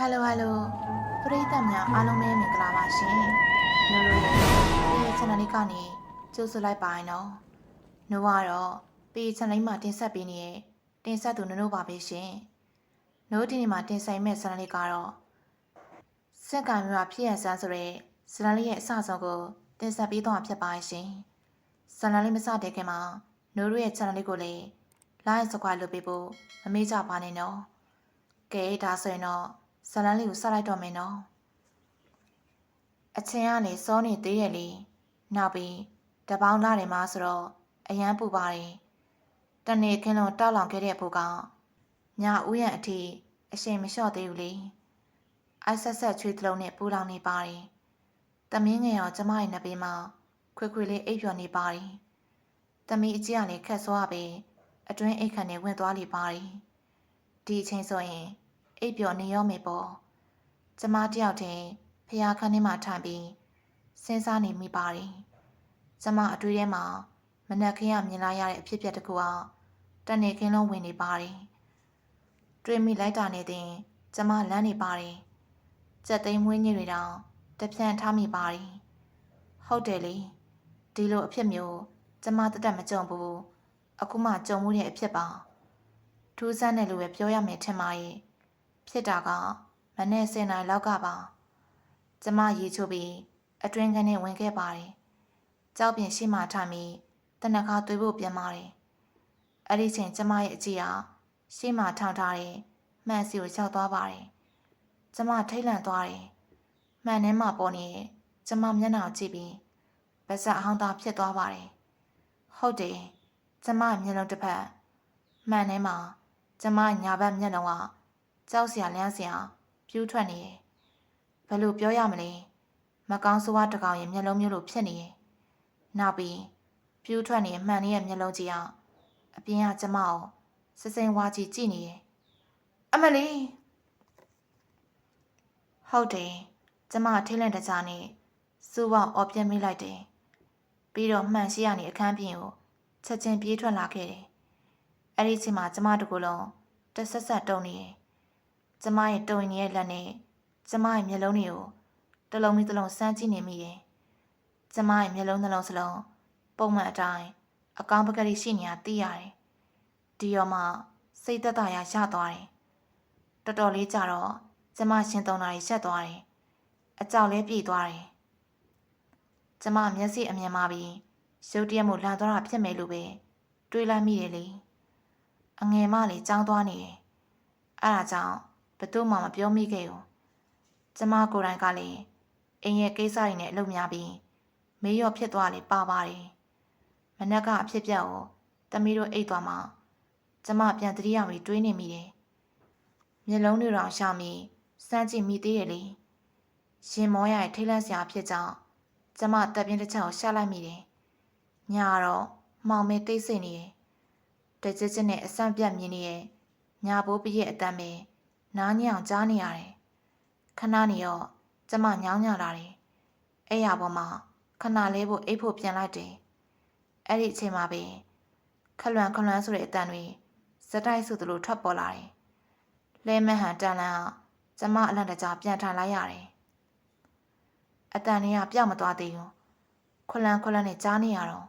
ဟယ်လိုဟယ်လိုပရိသတ်များအားလုံးပဲမင်္ဂလာပါရှင်။နိုးတို့ရဲ့ဒီ channel လေးကနေကြိုဆိုလိုက်ပါရင်တော့နိုးကတော့ဒီ channel လေးမှာတင်ဆက်ပေးနေတဲ့တင်ဆက်သူနိုးနိုးပါပဲရှင်။နိုးဒီနေ့မှာတင်ဆက်မဲ့ channel လေးကတော့စက်ကံမျိုးဖြစ်ရဆန်းဆိုတဲ့ channel လေးရဲ့အစဆုံးကိုတင်ဆက်ပေးသွားမှာဖြစ်ပါရှင်။ channel လေးမစတဲ့ခင်မှာနိုးတို့ရဲ့ channel လေးကိုလည်း like subscribe လုပ်ပေးဖို့မမေ့ကြပါနဲ့နော်။ကဲဒါဆိုရင်တော့ ဇာလန်းလေးကိုစလိုက်တော့မယ်နော်အချင်းကနေစောနေသေးရလေနောက်ပြီးတပေါင်းလာတယ်မှာဆိုတော့အရန်ပူပါတယ်တနေ့ခင်းလုံးတောက်လောင်ခဲ့တဲ့ဘုကညာဥယျံအထိအရှင်မလျှော့သေးဘူးလေအိုက်ဆက်ဆက်ချွေးတလုံးနဲ့ပူလောင်နေပါတယ်တမင်းငယ်ရောကျမရဲ့နှစ်ဘေးမှာခွေခွေလေးအိပ်ပျော်နေပါတယ်တမီးအကြီးကလည်းခက်ဆွားပဲအတွင်းအိတ်ခန့်နဲ့ဝင်သွားလိပါတယ်ဒီအချိန်ဆိုရင် အိပ်ပျော်နေရောမေပေါ့ကျမတယောက်တည်းဖျားခန်းထဲမှာထိုင်ပြီးစဉ်းစားနေမိပါတယ်ကျမအတွေ့ထဲမှာမနက်ခင်းကမြင်လာရတဲ့အဖြစ်အပျက်တစ်ခုကတနေ့ခင်းလုံးဝင်နေပါတယ်တွေ့မိလိုက်တာနဲ့တင်ကျမလမ်းနေပါတယ်ကြက်သိမ်းမွေးညစ်တွေတောင်တပြန့်ထားမိပါတယ်ဟုတ်တယ်လေဒီလိုအဖြစ်မျိုးကျမတသက်မကြုံဘူးအခုမှကြုံမှုတဲ့အဖြစ်ပါထူးဆန်းတယ်လို့ပဲပြောရမယ်ထင်ပါရဲ့ ဖြစ်တာကမနေ့စင်နိုင်လောက်ကပါကျမရေချိုးပြီးအတွင်းခန်းထဲဝင်ခဲ့ပါတယ်ကြောက်ပြင်ရှိမှထိုင်ပြီးတနခါသွေးဖို့ပြန်ပါတယ်အဲ့ဒီချိန်ကျမရဲ့အကြည့်ဟာရှိမှထောင်ထားတဲ့မှန်စီကိုရောက်သွားပါတယ်ကျမထိတ်လန့်သွားတယ်မှန်ထဲမှာပေါ်နေကျမမျက်နှာကိုကြည့်ပြီးပါးစပ်အဟောင်းသားဖြစ်သွားပါတယ်ဟုတ်တယ်ကျမမျက်လုံးတစ်ဖက်မှန်ထဲမှာကျမညာဘက်မျက်လုံးက ကြောက်စရာလန်းစရာပြူးထွက်နေတယ်။ဘယ်လိုပြောရမလဲ။မကောင်းဆိုးဝါးတစ်ကောင်ရဲ့မျက်လုံးမျိုးလိုဖြစ်နေတယ်။နောက်ပြီးပြူးထွက်နေတဲ့မှန်နေတဲ့မျက်လုံးကြီးအောင်အပြင်ကကျမကိုစစိမ်ဝါကြီးကြည့်နေတယ်။အမလီဟုတ်တယ်ကျမထိတ်လန့်တကြားနဲ့စူပေါအော်ပြင်းမိလိုက်တယ်။ပြီးတော့မှန်ရှိရနေအခန်းပြင်ကိုချက်ချင်းပြေးထွက်လာခဲ့တယ်။အဲ့ဒီချိန်မှာကျမတကူလုံးတဆက်ဆက်တုံနေတယ်။ ကျမရဲ့တုံရင်ရဲ့လက်နဲ့ကျမရဲ့မျက်လုံးတွေကိုတလုံးပြီးတလုံးစမ်းကြည့်နေမိတယ်။ကျမရဲ့မျက်လုံးနှလုံးစလုံးပုံမှန်အတိုင်းအကောင်ပကတိရှိနေတာသိရတယ်။ဒီရောမှစိတ်သက်သာရာရသွားတယ်။တော်တော်လေးကြာတော့ကျမရှင်သုံးတာတွေရှက်သွားတယ်။အကြောက်လဲပြေသွားတယ်။ကျမမျက်စိအမြင်မှပြီးရုတ်တရက်မို့လှန်သွားတာဖြစ်မယ်လို့ပဲတွေးလိုက်မိတယ်လေ။အငယ်မလေးကြောင်းသွားနေတယ်။အဲဒါကြောင့် ဘသူမှမပြောမိခဲ့ဘူး။ကျမကိုယ်တိုင်ကလည်းအိမ်ရဲ့ကိစ္စတွေနဲ့အလုပ်များပြီးမေးရော့ဖြစ်သွားလေပါပါတယ်။မနက်ကအဖြစ်ပြက်ကိုတမီးတို့အိတ်သွားမှကျမပြန်တတိယမီတွေးနေမိတယ်။မျက်လုံးတွေတောင်ရှောင်ပြီးစမ်းကြည့်မိသေးတယ်လေ။ရှင်မောရရဲ့ထိတ်လန့်စရာဖြစ်ကြောင်းကျမတပ်ပြင်းတစ်ချက်ကိုရှာလိုက်မိတယ်။ညာတော့မှောင်မဲတိတ်ဆိတ်နေတယ်။တကြစ်ချစ်နဲ့အဆန့်ပြတ်မြင်နေရဲ့ညာဘိုးပြည့်ရဲ့အတမ်းပဲ နားညောင်ကြားနေရတယ်။ခဏနေတော့ကျမညောင်းညလာတယ်။အဲ့ရပေါ်မှာခဏလေးဖို့အိတ်ဖို့ပြန်လိုက်တယ်။အဲ့ဒီအချိန်မှာပဲခလွန်ခလွန်ဆိုတဲ့အတန်တွေစတိုက်ဆိုသလိုထွက်ပေါ်လာတယ်။လဲမဟန်တန်လန်းကကျမအလန့်တကြားပြန်ထိုင်လိုက်ရတယ်။အတန်တွေကပြောက်မသွားသေးဘူး။ခလွန်ခလွန်နဲ့ကြားနေရတော့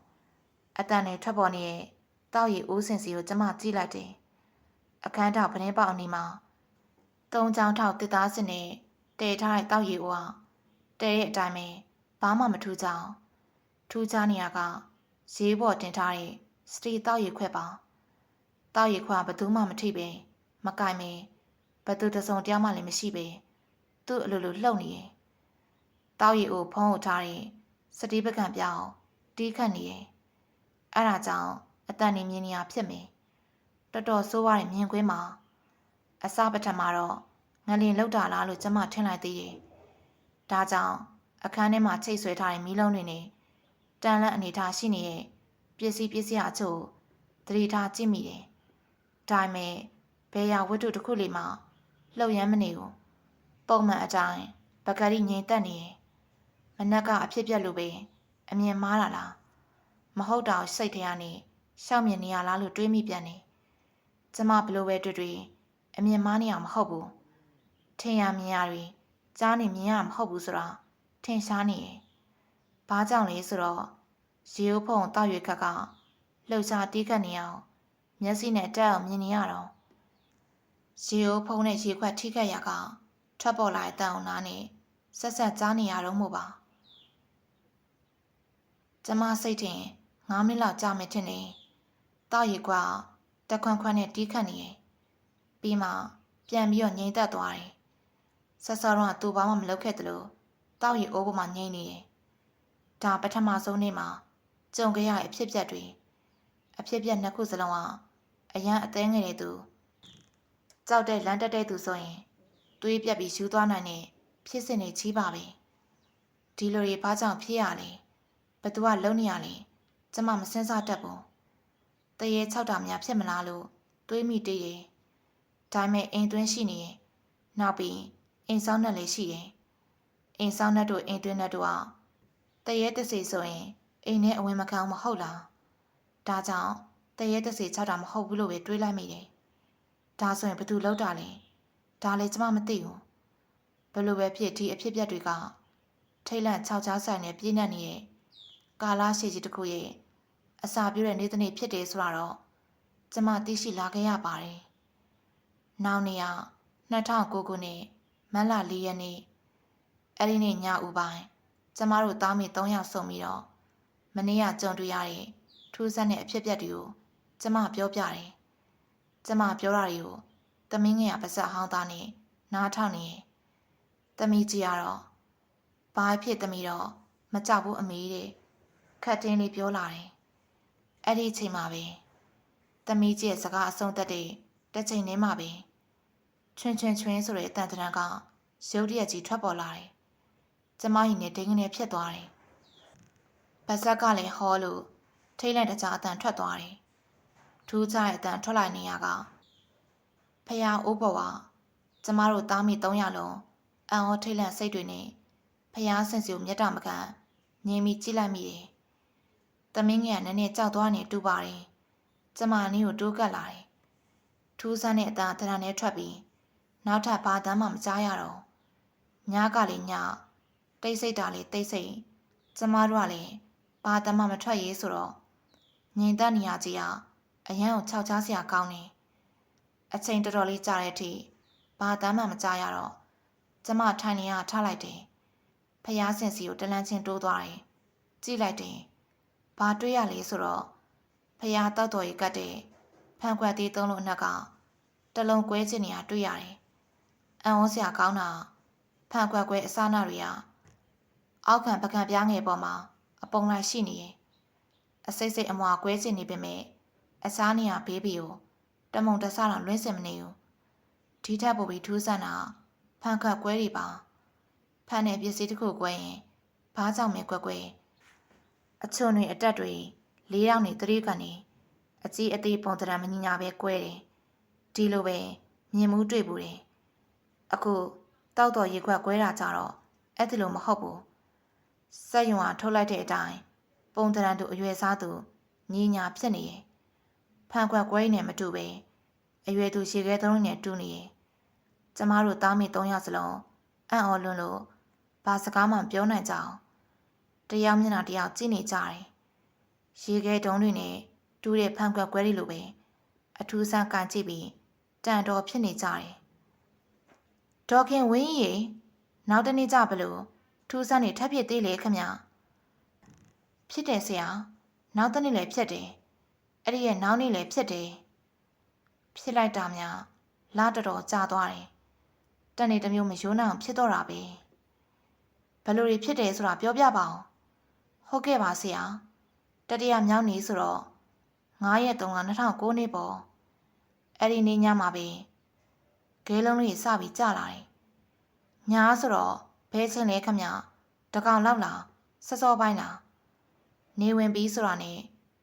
အတန်တွေထွက်ပေါ်နေတဲ့တောက်ရီအိုးစင်စီကိုကျမကြည့်လိုက်တယ်။အခန်းထောက်ပတင်းပေါက်အနီးမှာ သုံးချောင်းထောက်တစ်သားစင်နဲ့တည်ထားတဲ့တောက်ရီအိုးဟာတဲရဲ့အတိုင်းပဲဘာမှမထူးကြအောင်ထူးခြားနေရကရေးပေါ်တင်ထားတဲ့စတီတောက်ရီခွက်ပါတောက်ရီခွက်ကဘယ်သူမှမထိပဲမကင်ပဲဘသူတစုံတယောက်မှလည်းမရှိပဲသူ့အလိုလိုလှုပ်နေတယ်တောက်ရီအိုဖုံးကိုထားတဲ့စတီပကံပြောင်းတီးခတ်နေတယ်အဲ့ဒါကြောင့်အတန်နေမြင်နေရဖြစ်မယ်တော်တော်ဆိုးရတဲ့မြင်ကွင်းမှာ အစပထမတော့ငလင်လောက်တာလားလို့ကျမထင်လိုက်သေးတယ်။ဒါကြောင့်အခန်းထဲမှာချိတ်ဆွဲထားတဲ့မီးလုံးတွေနဲ့တန်လန့်အနေထားရှိနေတဲ့ပစ္စည်းပစ္စည်းအချို့သတိထားကြည့်မိတယ်။ဒါပေမဲ့ဘယ်ရဝတ္ထုတစ်ခုလေးမှလှုပ်ရမ်းမနေဘူး။ပုံမှန်အတိုင်းပကတိငြိမ်သက်နေတယ်။မနက်ကအဖြစ်ပြက်လို့ပဲအမြင်မားတာလား။မဟုတ်တော့စိတ်ထဲကနေရှောက်မြင်နေရလားလို့တွေးမိပြန်နေ။ကျမဘလို့ပဲတွေ့တွေ့ အမြင်မားနေအောင်မဟုတ်ဘူးထထင်ရမြင်ရတွေကြားနေမြင်ရမဟုတ်ဘူးဆိုတာထင်ရှားနေတယ်။ဘာကြောင့်လဲဆိုတော့ရေအိုးဖုံတောက်ရွေခက်ကလှုပ်ရှားတီးခတ်နေအောင်မျက်စိနဲ့တက်အောင်မြင်နေရတော့ရေအိုးဖုံနဲ့ရေခွက်ထိခတ်ရကထွက်ပေါ်လာတဲ့တန်အောင်နားနဲ့ဆက်ဆက်ကြားနေရတော့မို့ပါ။ကျမစိတ်ထင်9မိနစ်လောက်ကြာမယ်ထင်တယ်။တောက်ရေခွက်တက်ခွန်းခွန်းနဲ့တီးခတ်နေတယ်။ ပြီးမှပြန်ပြီးတော့ငြိမ်သက်သွားတယ်။ဆက်စောတော့သူဘာမှမလုပ်ခဲ့သလိုတောက်ရီအိုးပေါ်မှာငြိမ်နေတယ်။ဒါပထမဆုံးနေ့မှာကြုံခဲ့ရတဲ့အဖြစ်အပျက်တွေအဖြစ်အပျက်နှစ်ခုစလုံးကအရန်အသေးငယ်တဲ့သူကြောက်တဲ့လမ်းတက်တဲ့သူဆိုရင်သွေးပြက်ပြီးယူသွားနိုင်တဲ့ဖြစ်စဉ်တွေကြီးပါပဲ။ဒီလိုတွေဘာကြောင့်ဖြစ်ရလဲ။ဘသူကလုံနေရလဲ။ကျမမစင်စားတတ်ဘူး။တရေ၆တာများဖြစ်မလားလို့တွေးမိတည်ရဲ့။ ဒါပေမဲ့အိမ်သွင်းရှိနေရဲ့။နောက်ပြီးအိမ်ဆောင်နဲ့လည်းရှိတယ်။အိမ်ဆောင်နဲ့တို့အိမ်သွင်းနဲ့တို့ကတရေတစီဆိုရင်အိမ်နဲ့အဝင်မခံအောင်မဟုတ်လား။ဒါကြောင့်တရေတစီ၆တာမဟုတ်ဘူးလို့ပဲတွေးလိုက်မိတယ်။ဒါဆိုရင်ဘသူလောက်တာလဲ။ဒါလည်းကျမမသိဘူး။ဘလို့ပဲဖြစ်ဒီအဖြစ်ပြက်တွေကထိတ်လန့်ခြောက်ခြားဆိုင်နဲ့ပြည့်နှက်နေတဲ့ကာလာရှိကြီးတစ်ခုရဲ့အစာပြည့်တဲ့နေ့တစ်နေ့ဖြစ်တယ်ဆိုတော့ကျမသိရှိလာခဲ့ရပါတယ်။ နောက်နေ့က2009ခုနှစ်မတ်လ4ရက်နေ့အဲ့ဒီနေ့ညဦးပိုင်းကျမတို့သားမိ3ယောက်ဆုံပြီးတော့မနေ့ကကြုံတွေ့ရတဲ့ထူးဆန်းတဲ့အဖြစ်အပျက်တွေကိုကျမပြောပြတယ်။ကျမပြောတာတွေကိုသမင်းငယ်ကပါဇက်ဟောင်းသားနဲ့နားထောင်နေတယ်။သမီးကြီးကတော့ဘာဖြစ်သမီးတော့မကြောက်ဘူးအမေတဲ့ခတ်တင်းလေးပြောလာတယ်။အဲ့ဒီအချိန်မှာပဲသမီးကြီးရဲ့စကားအဆုံးသက်တဲ့ တစ်ချိန်တည်းမှာပဲချွင်ချွင်ချွင်ဆိုတဲ့အတန်တရံကရုတ်တရက်ကြီးထွက်ပေါ်လာတယ်။ကျမရင်နဲ့ဒိန်းကနေဖြစ်သွားတယ်။ပါဇက်ကလည်းဟောလို့ထိတ်လန့်တကြားအတန်ထွက်သွားတယ်။ထူးခြားတဲ့အတန်ထွက်လာနေရကဖះအိုးပေါ်ကကျမတို့သားမိ300လုံးအံ့ဩထိတ်လန့်စိတ်တွေနဲ့ဖះဆင်စီကိုမျက်တာမကန်ငြင်းပြီးကြည့်လိုက်မိတယ်။သမင်းငယ်ကနည်းနည်းကြောက်သွားနေတူပါတယ်။ကျမနည်းကိုတိုးကပ်လာတယ်။ ထူးဆန်းတဲ့အတန်တရံနဲ့ထွက်ပြီးနောက်ထပ်ဘာတမ်းမှမကြားရတော့ညကလေးညတိတ်ဆိတ်တာလေးတိတ်ဆိတ်ကျမတို့ကလည်းဘာတမ်းမှမထွက်ရေးဆိုတော့ငြိမ်သက်နေရကြီးကအရန်ကိုခြောက်ချားစရာကောင်းနေအချိန်တော်တော်လေးကြာတဲ့အထိဘာတမ်းမှမကြားရတော့ကျမထိုင်နေရထားလိုက်တယ်ဖျားစင်စီကိုတလန်းချင်းတိုးသွားတယ်ကြည့်လိုက်တယ်ဘာတွေ့ရလဲဆိုတော့ဖျားတောက်တော်ကြီးကတ်တဲ့ ဖန်ခွက်သေးသုံးလို့အနက်ကတလုံးကွဲချင်နေတာတွေ့ရတယ်အံ့ဩစရာကောင်းတာဖန်ခွက်ကွဲအစားနာတွေကအောက်ခံပကံပြားငယ်ပေါ်မှာအပုံလိုက်ရှိနေရင်အစိတ်စိတ်အမွာကွဲချင်နေပေမဲ့အစားနေရဘေးဘီကိုတမုံတဆတော့လွှဲစင်မနေဘူးဒီထက်ပိုပြီးထူးဆန်းတာဖန်ခတ်ကွဲတွေပါဖန်တဲ့ပစ္စည်းတစ်ခုကွဲရင်ဘာကြောင့်မဲကွဲကွဲအချွန်တွေအတက်တွေလေးယောက်နေတရိကန်နေ အကြီးအသေးပုံတရံမညီညာပဲကွဲတယ်ဒီလိုပဲမြင်မှုတွေ့ဘူးတယ်အခုတောက်တော်ရေခွက်ကွဲတာကြတော့အဲ့ဒီလိုမဟုတ်ဘူးစက်ယုံကထုတ်လိုက်တဲ့အတိုင်းပုံတရံတို့အရွယ်စားသူညီညာဖြစ်နေရဲ့ဖန်ခွက်ကွဲနေမတူပဲအရွယ်သူရှည်ခဲသုံးနဲ့တူနေရဲ့ကျမတို့သားမိ၃ယောက်စလုံးအံ့ဩလွန်းလို့ဘာစကားမှပြောနိုင်ကြအောင်တယောက်မျက်နှာတယောက်ကြည့်နေကြတယ်ရေခဲတုံးတွေနဲ့ တူးတဲ့ဖန်ခွက်ကွဲတွေလိုပဲအထူးဆန်းကန်ကြည့်ပြီးတန်တော်ဖြစ်နေကြတယ်ဒေါခင်ဝင်းကြီးနောက်တနေ့ကြဘလို့ထူးဆန်းနေထပ်ဖြစ်သေးလေခမဖြစ်တယ်ဆရာနောက်တနေ့လည်းဖြစ်တယ်အဲ့ဒီရဲ့နောက်နေ့လည်းဖြစ်တယ်ဖြစ်လိုက်တာများလာတော်တော်ကြာသွားတယ်တနေ့တစ်မျိုးမရိုးနိုင်အောင်ဖြစ်တော့တာပဲဘယ်လိုတွေဖြစ်တယ်ဆိုတာပြောပြပါအောင်ဟုတ်ကဲ့ပါဆရာတတိယမြောက်နေ့ဆိုတော့ 9ရက်3လ2009နှစ်ပေါ့အဲ့ဒီနေ့ညမှာပဲဂဲလုံးလေးစပြီးကြာလာတယ်ညာဆိုတော့ဘဲချင်းလဲခမတကောင်လောက်လားစောစောပိုင်းလားနေဝင်ပြီးဆိုတာနဲ့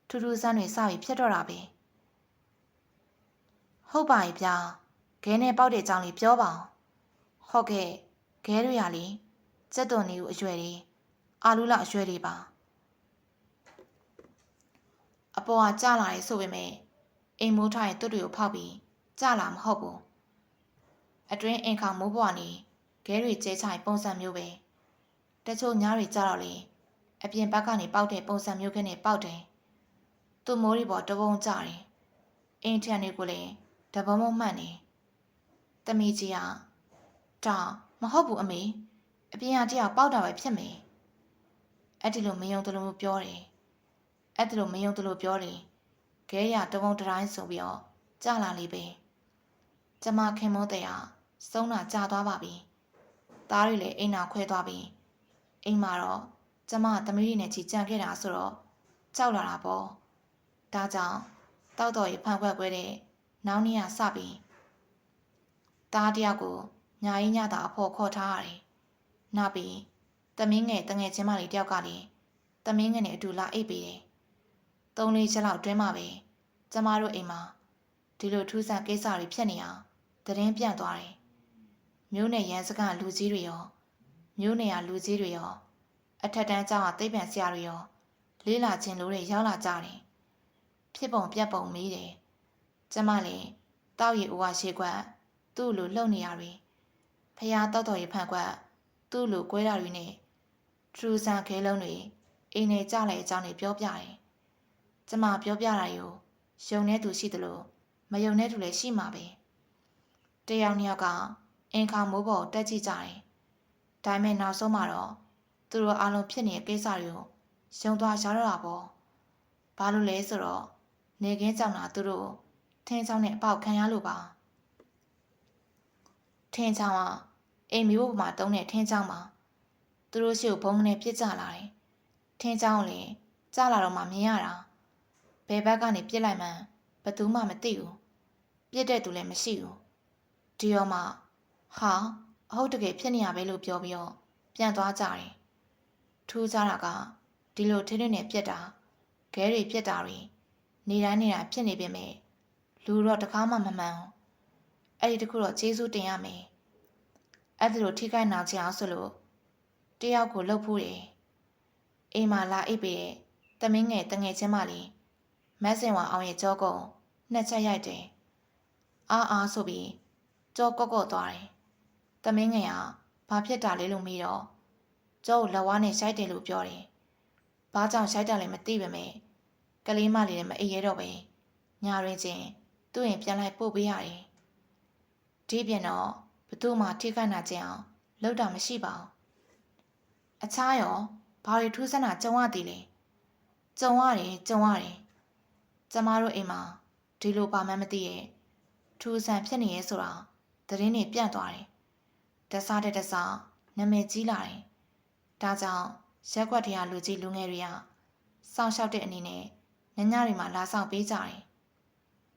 ထူးထူးဆန်းတွေစပြီးဖြစ်တော့တာပဲဟုတ်ပါရဲ့ဗျာခဲနဲ့ပေါက်တဲ့ကြောင်လေးပြောပါအောင်ဟုတ်ကဲ့ခဲတွေရလေစက်တော်နေကိုအရွယ်လေးအာလူလာအရွယ်လေးပါ အပေါ်ကကြာလာတယ်ဆိုပေမဲ့အိမ်မိုးထားရဲ့တွတ်တွေကိုဖောက်ပြီးကြာလာမဟုတ်ဘူးအတွင်းအင်ခေါင်မိုးဘွားနေခဲတွေကျဲချိုင်ပုံစံမျိုးပဲတချို့ညားတွေကြတော့လေအပြင်ဘက်ကနေပေါက်တဲ့ပုံစံမျိုးကနဲ့ပေါက်တယ်သူ့မိုးတွေပေါ်တပုံကြတယ်အင်းထန်တွေကိုလည်းတပုံမမှန်နေတမီကြီးကဒါမဟုတ်ဘူးအမေအပြင်ကတရားပေါက်တာပဲဖြစ်မယ်အဲ့ဒီလိုမယုံတလို့ပြောတယ် အဲ့ဒီလိုမယုံတလို့ပြောတယ်ခဲရတပုံတတိုင်းဆိုပြီးတော့ကြလာလေပဲကျမခင်မိုးတဲ့ကစုံးတာကြာသွားပါပြီသားတွေလည်းအိမ်နာခွဲသွားပြီအိမ်မှာတော့ကျမသမီးတွေနဲ့ချီကြံခဲ့တာဆိုတော့ကြောက်လာတာပေါ့ဒါကြောင့်တောက်တော်ရေဖန်ခွက်ခွဲတဲ့နောက်နေ့ကစပြီးသားတယောက်ကိုညာရင်ညတာအဖို့ခေါ်ထားရတယ်နောက်ပြီးသမင်းငယ်တငယ်ချင်းမလေးတယောက်ကလည်းသမင်းငယ်နဲ့အတူလာအိပ်ပေးတယ် သုံးလေးချက်လောက်တွင်းမှာပဲကျမတို့အိမ်မှာဒီလိုထူးဆန်းကိစ္စတွေဖြစ်နေအောင်သတင်းပြန့်သွားတယ်မျိုးနယ်ရန်စကလူကြီးတွေရောမျိုးနယ်ကလူကြီးတွေရောအထက်တန်းကျောင်းကသိပ္ပံဆရာတွေရောလေးလာခြင်းလို့တွေရောက်လာကြတယ်ဖြစ်ပုံပြက်ပုံမေးတယ်ကျမလည်းတောက်ရီဦးဝရှိခွက်သူ့လိုလှုပ်နေရတွေဖះတောက်တော်ရီဖန်ခွက်သူ့လိုကွဲတာတွေနဲ့ထူဆန်ခဲလုံးတွေအိမ်နေကြလေအကြောင်းတွေပြောပြတယ် ကျမပြောပြတာယူယုံနေသူရှိသလိုမယုံနေသူလည်းရှိမှာပဲတယောက်နှစ်ယောက်ကအင်ခါမိုးပေါ်တက်ကြည့်ကြတယ်ဒါပေမဲ့နောက်ဆုံးမှာတော့သူတို့အားလုံးဖြစ်နေတဲ့ကိစ္စတွေကိုရှုံသွားရတော့တာပေါ့ဘာလို့လဲဆိုတော့နေခင်းကြောင်တာသူတို့ထင်းချောင်းနဲ့အပေါက်ခံရလို့ပါထင်းချောင်းကအိမ်မျိုးပေါ်မှာတုံးတဲ့ထင်းချောင်းမှာသူတို့ရှိကိုဘုံနဲ့ပြစ်ကြလာတယ်ထင်းချောင်းလည်းကြားလာတော့မှမြင်ရတာ ဘယ်ဘက်ကနေပြစ်လိုက်မှန်းဘယ်သူမှမသိဘူးပြစ်တဲ့သူလည်းမရှိဘူးဒီတော့မှဟာအဟုတ်တကယ်ဖြစ်နေရပဲလို့ပြောပြီးတော့ပြန်သွားကြတယ်ထူးခြားတာကဒီလိုထင်းထင်းနဲ့ပြက်တာခဲတွေပြက်တာတွေနေတိုင်းနေတာဖြစ်နေပြင်မဲ့လူတော့တကားမှမမှန်ဘူးအဲ့ဒီတခုတော့ကျေးဇူးတင်ရမယ်အဲ့ဒီလိုထိခိုက်နာချင်အောင်ဆိုလို့တယောက်ကိုလှုပ်ဖို့တယ်အိမ်မှာလာအိပ်ပေတဲ့တမင်းငယ်တငယ်ချင်းမလေး မက်ဆင်ဝါအောင်ရဲ့ကြောကုံနှစ်ချက်ရိုက်တယ်အားအားဆိုပြီးကြောကော့ကော့သွားတယ်တမင်းငယ်ကဘာဖြစ်တာလဲလို့မေးတော့ကျောကိုလက်ဝါးနဲ့ရှိုက်တယ်လို့ပြောတယ်။ဘာကြောင့်ရှိုက်တာလဲမသိပါမယ်။ကလေးမလေးလည်းမအိပ်ရတော့ပဲ။ညာရင်းချင်းသူ့ရင်ပြန်လိုက်ပို့ပေးရတယ်။ဒီပြန်တော့ဘသူမှထိခိုက်နာကြအောင်လောက်တာမရှိပါဘူး။အခြားရောဘာတွေထူးဆန်းတာကြုံရသေးလဲ။ကြုံရတယ်ကြုံရတယ်။ ကျမတို့အိမ်မှာဒီလိုပါမှန်းမသိရဲ့ထူးဆန်းဖြစ်နေရဲ့ဆိုတာသတင်းတွေပြန့်သွားတယ်။တစားတဲ့တစားနာမည်ကြီးလာတယ်။ဒါကြောင့်ရက်ွက်တရားလူကြီးလူငယ်တွေကစောင့်ရှောက်တဲ့အနေနဲ့ညညတွေမှာလာဆောင်ပေးကြတယ်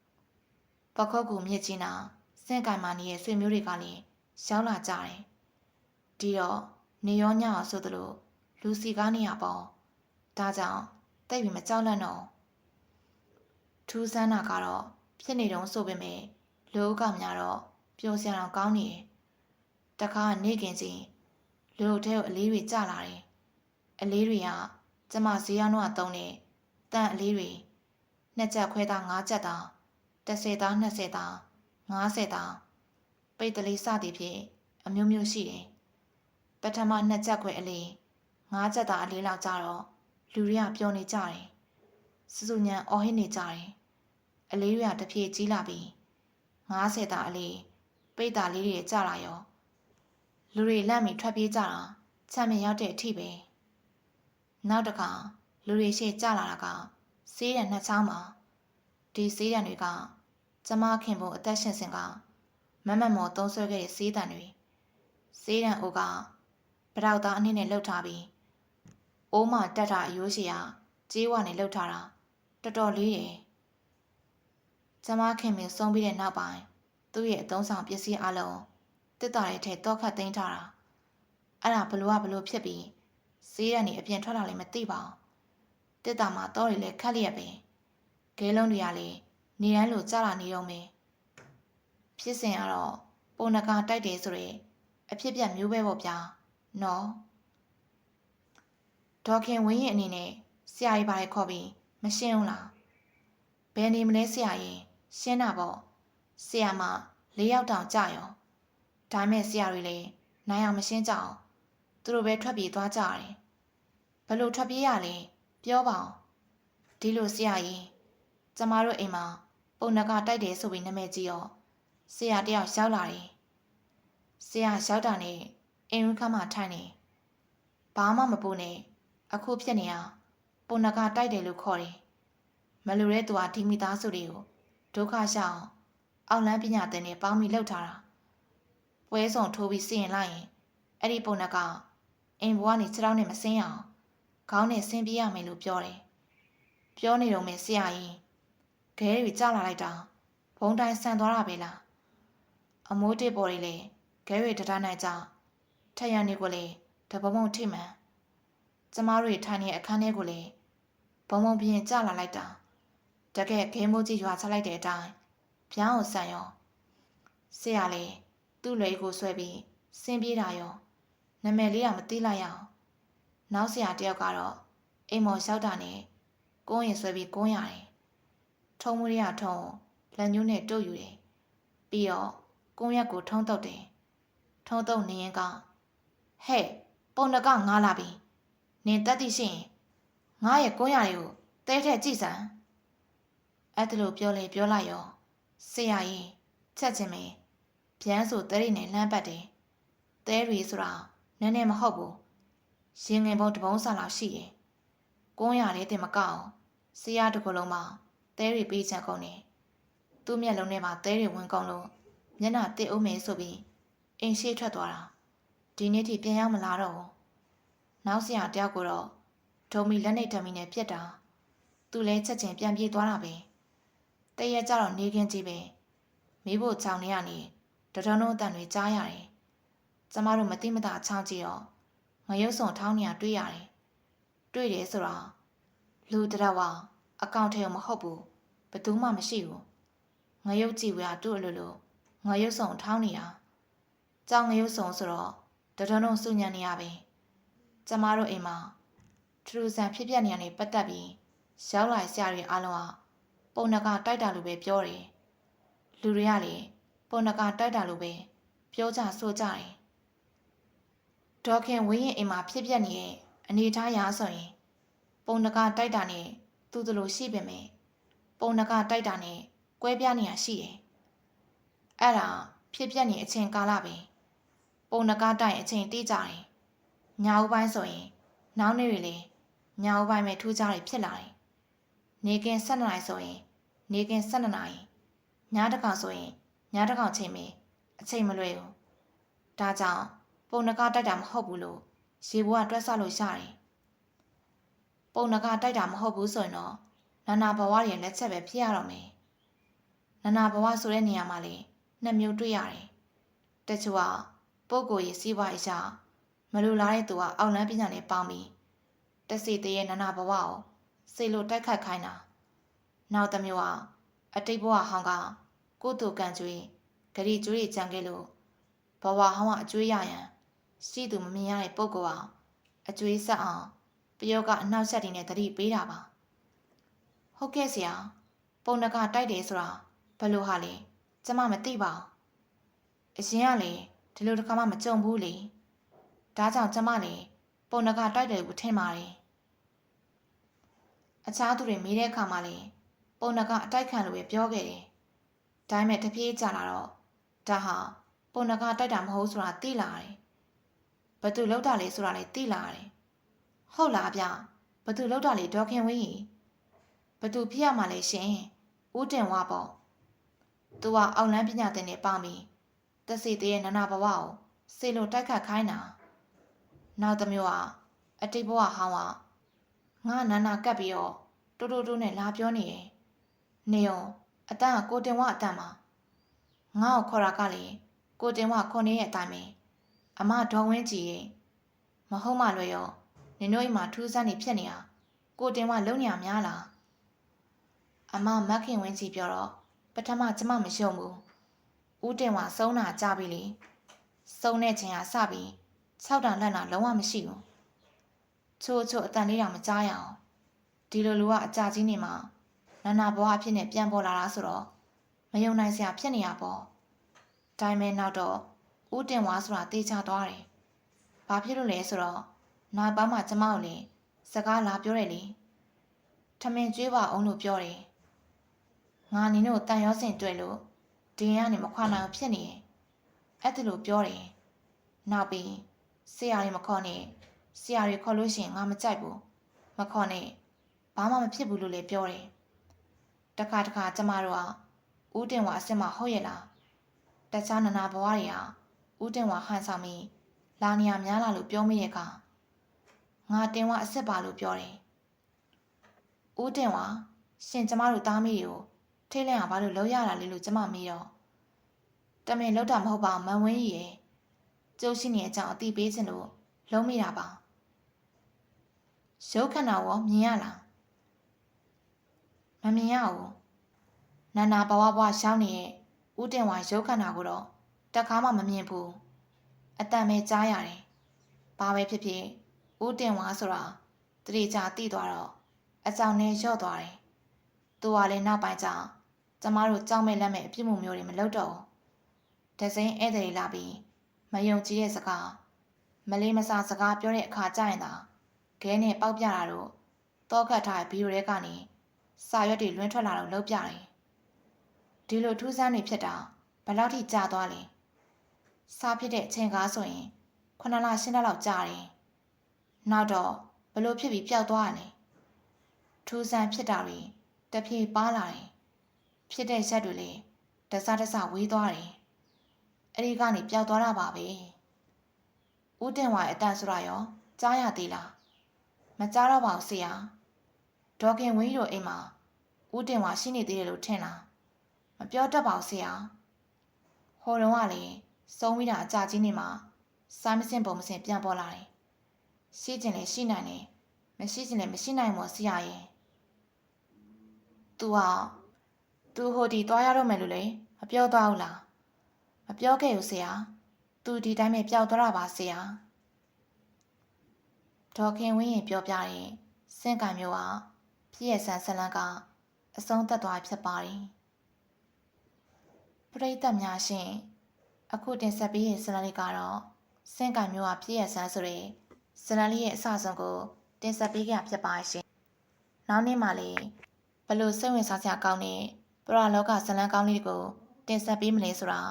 ။ပခုတ်ကူမြစ်ကြီးနာစင့်ကင်မာနေတဲ့ဆွေမျိုးတွေကလည်းရောက်လာကြတယ်။ဒီတော့နေရောညအောင်ဆိုသလိုလူစီကားနေရပေါ့။ဒါကြောင့်တိတ်ပြီးမကြောက်လန့်တော့ ထူးဆန်းတာကတော့ဖြစ်နေတုံးဆိုပေမဲ့လူကများတော့ပျော်စရာတော့ကောင်းနေတယ်။တခါနေခင်ချင်းလူတို့ထဲကိုအလေးတွေကျလာတယ်။အလေးတွေကကျမဈေးရောက်တော့တုံးနေတန်အလေးတွေနှစ်ချက်ခွဲသား၅ချက်သား30သား20သား50သားပိတ်တလေးစသည်ဖြင့်အမျိုးမျိုးရှိတယ်။ပထမနှစ်ချက်ခွဲအလေး၅ချက်သားအလေးလောက်ကြတော့လူတွေကပျော်နေကြတယ်။စစုညံအော်ဟစ်နေကြတယ်။ အလေးတွေကတဖြည်းကြီးလာပြီး90သားအလေးပိတ်သားလေးတွေကြလာရောလူတွေလန့်ပြီးထွက်ပြေးကြတာချမ်းမြေရောက်တဲ့အထိပဲနောက်တစ်ခါလူတွေရှေ့ကျလာတာကစေးရံနှစ်ချောင်းမှာဒီစေးရံတွေကကျမခင်ဖို့အသက်ရှင်စင်ကမမမော်သုံးဆွဲခဲ့တဲ့စေးတံတွေစေးရံအိုကပတောက်သားအနည်းနဲ့လှုပ်ထားပြီးအိုးမတက်တာအယိုးရှိရာကြေးဝနဲ့လှုပ်ထားတာတော်တော်လေးရယ် ကျမခင်မင်းဆုံးပြီးတဲ့နောက်ပိုင်းသူ့ရဲ့အသုံးဆောင်ပစ္စည်းအလုံးတစ်တာရဲ့ထဲတော့ခတ်သိမ်းထားတာအဲ့ဒါဘလို့ကဘလို့ဖြစ်ပြီးဈေးရန်နေအပြင်ထွက်လာလည်းမသိပါဘူးတစ်တာမှာတော့တွေလည်းခက်လျက်ပဲခဲလုံးတွေကလည်းနေရန်လိုကြလာနေတော့မယ်ဖြစ်စဉ်ကတော့ပုံနကာတိုက်တယ်ဆိုရင်အဖြစ်ပြက်မျိုးပဲပေါ့ဗျာနော်ဒေါခင်ဝင်းရဲ့အနေနဲ့ဆရာကြီးပါလေခေါ်ပြီးမရှင်းဘူးလားဘယ်နေမလဲဆရာရင် ရှင်းတာပေါ့ဆရာမ၄ယောက်တောင်ကြရောဒါမဲ့ဆရာတွေလည်းနိုင်အောင်မရှင်းကြအောင်သူတို့ပဲထွက်ပြေးသွားကြတယ်ဘလို့ထွက်ပြေးရလဲပြောပါအောင်ဒီလိုဆရာကြီးကျမတို့အိမ်မှာပုံနကတိုက်တယ်ဆိုပြီးနာမည်ကြီးရောဆရာတယောက်ရောက်လာတယ်ဆရာရောက်တာနဲ့အိမ်ဝင်းခန်းမှာထိုင်နေဘာမှမပူနဲ့အခုဖြစ်နေတာပုံနကတိုက်တယ်လို့ခေါ်တယ်မလူတဲ့သူကဒီမိသားစုတွေကို ဒုက္ခရှောင်အောင်အောက်လန်းပညာသင်နဲ့ပေါင်းပြီးလှုပ်ထားတာပွဲဆောင်ထိုးပြီးစီရင်လိုက်ရင်အဲ့ဒီပုံနကအိမ်ဘွားနေခြေထောက်နဲ့မစင်းရအောင်ခေါင်းနဲ့ဆင်းပြေးရမယ်လို့ပြောတယ်ပြောနေတော့မယ်ဆရာကြီးခဲတွေကြလာလိုက်တာဘုံတိုင်းဆန်သွားတာပဲလားအမိုးတစ်ပေါ်တွေလေခဲတွေတထားနိုင်ကြထက်ရနေကိုလေတပမုံထိမှန်ကျမတို့ထိုင်နေတဲ့အခန်းထဲကိုလေဘုံဘုံပြင်းကြလာလိုက်တာ တကယ်ခဲမိုးကြီးရွာချလိုက်တဲ့အတိုင်းပြောင်းကိုဆန်ရောဆရာလေသူ့လွယ်ကိုဆွဲပြီးဆင်းပြေးတာရောနာမည်လေးကမသိလိုက်ရအောင်နောက်ဆရာတယောက်ကတော့အိမ်မော်လျှောက်တာနဲ့ကုန်းရင်ဆွဲပြီးကုန်းရတယ်ထုံးမူရထုံးလက်ညှိုးနဲ့တုပ်ယူတယ်ပြီးတော့ကုန်းရက်ကိုထုံးတုပ်တယ်ထုံးတုပ်နေရင်ကဟဲ့ပုံနကငားလာပြီနင်တက်သိရှိရင်ငါရဲ့ကုန်းရတွေကိုတဲထဲကြည့်စမ်း အဲ့ဒါလို့ပြောလေပြောလိုက်ရောဆရာကြီးချက်ချင်းပဲဗျမ်းဆိုတဲရီနဲ့လှမ်းပတ်တယ်တဲရီဆိုတာနည်းနည်းမဟုတ်ဘူးရင်ငယ်ပုံတစ်ပုံးစာလောက်ရှိတယ်ကုန်းရလေးတင်မကောက်အောင်ဆရာတကူလုံးမှာတဲရီပေးချင်ကုန်တယ်သူ့မျက်လုံးထဲမှာတဲရီဝင်ကုန်လို့မျက်နှာတစ်အုပ်မယ်ဆိုပြီးအိမ်ရှိထွက်သွားတာဒီနေ့ထိပြန်ရောက်မလာတော့ဘူးနောက်ဆရာတယောက်ကတော့ဒုံမီလက်နဲ့ဓမီနဲ့ပြက်တာသူလဲချက်ချင်းပြန်ပြေးသွားတာပဲ တရက်ကြတော့နေခင်းကြီးပဲမိဖို့ချောင်းနေရနေတထုံထုံအတန်တွေကြားရတယ်ကျမတို့မတိမတာချောင်းကြည့်တော့ငရုပ်စုံထောင်းနေရတွေ့ရတယ်တွေ့တယ်ဆိုတော့လူတရဝအကောင့်ထဲမဟုတ်ဘူးဘယ်သူမှမရှိဘူးငရုပ်ကြည့်ဝရတို့အလိုလိုငရုပ်စုံထောင်းနေတာကြောင်ငရုပ်စုံဆိုတော့တထုံထုံစုညံနေရပဲကျမတို့အိမ်မှာထူးဆန်းဖြစ်ပျက်နေရနေပတ်သက်ပြီးရောက်လာဆရာတွေအားလုံးက ပုံနကတိုက်တာလို့ပဲပြောတယ်လူတွေကလေပုံနကတိုက်တာလို့ပဲပြောကြဆိုကြတယ်ဒေါခင်ဝင်းရင်အိမ်မှာဖြစ်ပျက်နေတဲ့အနေအထားရာဆိုရင် ပုံနကတိုက်တာနဲ့သူ့တို့လိုရှိပေမဲ့ပုံနကတိုက်တာနဲ့ကွဲပြားနေရရှိတယ်အဲ့ဒါဖြစ်ပျက်နေအချိန်ကာလပဲပုံနကတိုက်အချိန်တိကြတယ်ညာဦးပိုင်းဆိုရင် နောက်နေ့တွေလေညာဦးပိုင်းပဲထူးခြားတွေဖြစ်လာတယ် နေကင်း12နာရီဆိုရင် နေကင်း12နာရီညတကောင်ဆိုရင်ညတကောင်ချိန်မီအချိန်မလွယ်ဘူးဒါကြောင့်ပုံနကတိုက်တာမဟုတ်ဘူးလို့ရေဘွားတွက်ဆလို့ရတယ်ပုံနကတိုက်တာမဟုတ်ဘူးဆိုရင်တော့နာနာဘဝရဲ့လက်ချက်ပဲဖြစ်ရတော့မယ်နာနာဘဝဆိုတဲ့နေရာမှာလေနှစ်မျိုးတွေ့ရတယ်တချို့ကပုဂ္ဂိုလ်ရေးစီးပွားရေးရှာမလိုလားတဲ့သူကအောက်လန်းပညာနဲ့ပေါင်းပြီးတစီတရဲ့နာနာဘဝကို စိတ်လိုတိုက်ခတ်ခိုင်းတာနောက်တစ်မျိုးကအတိတ်ဘဝဟောင်းကကိုယ့်သူကံကြွေးဂရီကျွေးကြံခဲ့လို့ဘဝဟောင်းကအကျွေးရရန်ရှိသူမမြင်ရတဲ့ပုံကောအကျွေးဆက်အောင်ပယောကအနှောက်ယှက်တွေနဲ့တတိပေးတာပါဟုတ်ကဲ့ဆရာပုံနကတိုက်တယ်ဆိုတာဘယ်လိုဟာလဲကျမမသိပါဘူးအရင်ကလေဒီလိုတစ်ခါမှမကြုံဘူးလေဒါကြောင့်ကျမလည်းပုံနကတိုက်တယ်လို့ထင်ပါတယ် အခြားသူတွေမေးတဲ့အခါမှာလည်းပုံနကအတိုက်ခံလို့ပဲပြောခဲ့တယ်။ဒါပေမဲ့တပြေးကြလာတော့ဒါဟာပုံနကတိုက်တာမဟုတ်ဆိုတာသိလာတယ်။ဘသူလောက်တာလဲဆိုတာလည်းသိလာတယ်။ဟုတ်လားဗျ။ဘသူလောက်တာလဲဒေါခင်ဝင်းကြီး။ဘသူဖြစ်ရမှာလဲရှင်။ဦးတင်ဝါပေါ့။သူကအောက်လန်းပညာသင်နဲ့ပေါင်းပြီးတက်စီတရဲ့နနာဘဝကိုစေလိုတိုက်ခတ်ခိုင်းတာ။နောက်တစ်မျိုးကအတိတ်ဘဝဟောင်းကငါ နာနာကပ်ပြီးတော့တူတူတူနဲ့လာပြောနေတယ်။နေအောင်အတန်းကကိုတင်ဝအတန်းမှာငါ့ကိုခေါ်တာကလေကိုတင်ဝခေါ်နေတဲ့အတိုင်းပဲအမဒေါ်ဝင်းကြည်ရဲ့မဟုတ်မှလွယ်ရောနင်တို့အိမ်မှာထူးဆန်းနေဖြစ်နေတာကိုတင်ဝလုံညာများလားအမမက်ခင်ဝင်းကြည်ပြောတော့ပထမကျမမယုံဘူးဦးတင်ဝစုံးတာကြပြီလေစုံတဲ့ချိန်ကစပြီး၆တန်လက်နာလုံးဝမရှိဘူး ချိုးချိုးအတန်လေးတောင်မကြားရအောင်ဒီလိုလူကအကြကြီးနေမှာနာနာဘွားအဖြစ်နဲ့ပြန်ပေါ်လာတာဆိုတော့မယုံနိုင်စရာဖြစ်နေရပေါ့ဒါပေမဲ့နောက်တော့ဦးတင်ဝါဆိုတာတေချာသွားတယ်။ဘာဖြစ်လို့လဲဆိုတော့နောက်ပိုင်းမှာကျမကိုလည်းစကားလာပြောတယ်လေ။ထမင်းကျွေးပါအောင်လို့ပြောတယ်။ငါနင်တို့တန်ရောစင်တွေ့လို့ဒီရင်ကနေမခွာနိုင်အောင်ဖြစ်နေတယ်။အဲ့ဒါလို့ပြောတယ်။နောက်ပြီးဆရာတွေမခေါ်နဲ့ ဆရာတွေခေါ်လို့ရှိရင်ငါမကြိုက်ဘူး။မခေါ်နဲ့ဘာမှမဖြစ်ဘူးလို့လည်းပြောတယ်။တခါတခါကျမတို့ကဦးတင်ဝါအစ်စ်မဟုတ်ရဲ့လား။တခြားနနာဘဝတွေကဦးတင်ဝါဟန်ဆောင်ပြီးလာနေရများလာလို့ပြောမိတဲ့အခါငါတင်ဝါအစ်စ်ပါလို့ပြောတယ်။ဦးတင်ဝါရှင်ကျမတို့သားမီးကိုထိတ်လန့်အောင်ဘာလို့လုပ်ရတာလဲလို့ကျမမေးတော့တမင်လောက်တာမဟုတ်ပါဘူးမန်ဝင်းကြီးရဲ့ကျုပ်ရှိနေတဲ့အကြောင်းအသိပေးခြင်းလို့လုံးမိတာပါ ရုပ်ခန္ဓာရောမြင်ရလားမမြင်ရဘူးနာနာဘဝဘဝရှောင်းနေတဲ့ဦးတင်ဝါရုပ်ခန္ဓာကိုတော့တစ်ခါမှမမြင်ဘူးအတန်ပဲကြားရတယ်ဘာပဲဖြစ်ဖြစ်ဦးတင်ဝါဆိုတာတတိချာတိသွားတော့အကြောင်းနဲ့လျော့သွားတယ်သူကလည်းနောက်ပိုင်းကျကျမတို့ကြောက်မဲ့လက်မဲ့အပြစ်မှုမျိုးတွေမလုပ်တော့ဘူးဒဇင်းဧည့်သည်လာပြီးမယုံကြည်တဲ့စကားမလေးမစားစကားပြောတဲ့အခါကျရင်သာ ခဲနဲ့ပေါက်ပြတာတို့တောကတ်ထားတဲ့ဘီရိုထဲကနေစာရွက်တွေလွှင့်ထွက်လာတော့လှုပ်ပြတယ်ဒီလိုထူးဆန်းနေဖြစ်တာဘယ်လောက်ထိကြာသွားလဲစားဖြစ်တဲ့အချိန်ကားဆိုရင်ခုနလရှင်းလလောက်ကြာတယ်နောက်တော့ဘလို့ဖြစ်ပြီးပျောက်သွားရလဲထူးဆန်းဖြစ်တာတွေတဖြည်းပါလာတယ်ဖြစ်တဲ့ရက်တွေလည်းတစတစဝေးသွားတယ်အဲ့ဒီကနေပျောက်သွားတာပါပဲဦးတင်ဝါအတန်ဆိုတာရောကြားရသေးလား မကြားတော့ပါဘူးဆရာဒေါခင်ဝင်းကြီးတို့အိမ်မှာဦးတင်ဝါရှိနေသေးတယ်လို့ထင်လားမပြောတတ်ပါဘူးဆရာဟိုတုန်းကလေစုံမိတာအကြကြီးနေမှာစားမစင်ပုံမစင်ပြန်ပေါ်လာတယ်ရှိကျင်လည်းရှိနိုင်တယ်မရှိကျင်လည်းမရှိနိုင်ပါဆရာရင်သူဟာသူဟိုဒီသွားရတော့မယ်လို့လေမပြောသွားဘူးလားမပြောခဲ့ဘူးဆရာသူဒီတိုင်းပဲပျောက်သွားတာပါဆရာ ဒေါ်ခင်ဝင်းရင်ပြောပြတဲ့စင့်ကံမျိုးဟာပြည့်ရဆန်ဆလန်းကအဆုံးသက်သွားဖြစ်ပါတယ်ပရိသတ်များရှင်အခုတင်ဆက်ပေးရဲ့ဇာတ်လေးကတော့စင့်ကံမျိုးဟာပြည့်ရဆန်ဆိုတဲ့ဇာတ်လေးရဲ့အစဆုံးကိုတင်ဆက်ပေးခဲ့ဖြစ်ပါရှင်နောက်နေ့မှလည်းဘလို့စိတ်ဝင်စားစရာကောင်းတဲ့ပရလောကဇလန်းကောင်းလေးကိုတင်ဆက်ပေးမလဲဆိုတာ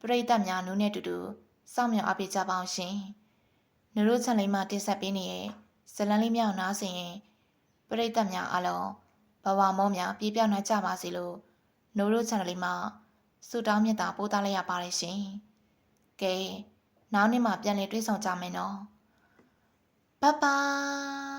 ပရိသတ်များနူးနဲ့တူတူစောင့်မျှော်အားပေးကြပါအောင်ရှင်။ နူတို့ချက်လေးမှတင်ဆက်ပေးနေတဲ့ဇလန်းလေးမြောက်နားဆင်ရင်ပရိသတ်များအားလုံးဘဝမောများပြည့်ပြောင်းနိုင်ကြပါစေလို့နူတို့ချက်လေးမှဆုတောင်းမြတ်တာပို့သလိုက်ရပါတယ်ရှင်။ကဲနောက်နေ့မှပြန်လည်တွေ့ဆုံကြမယ်နော်။ Bye bye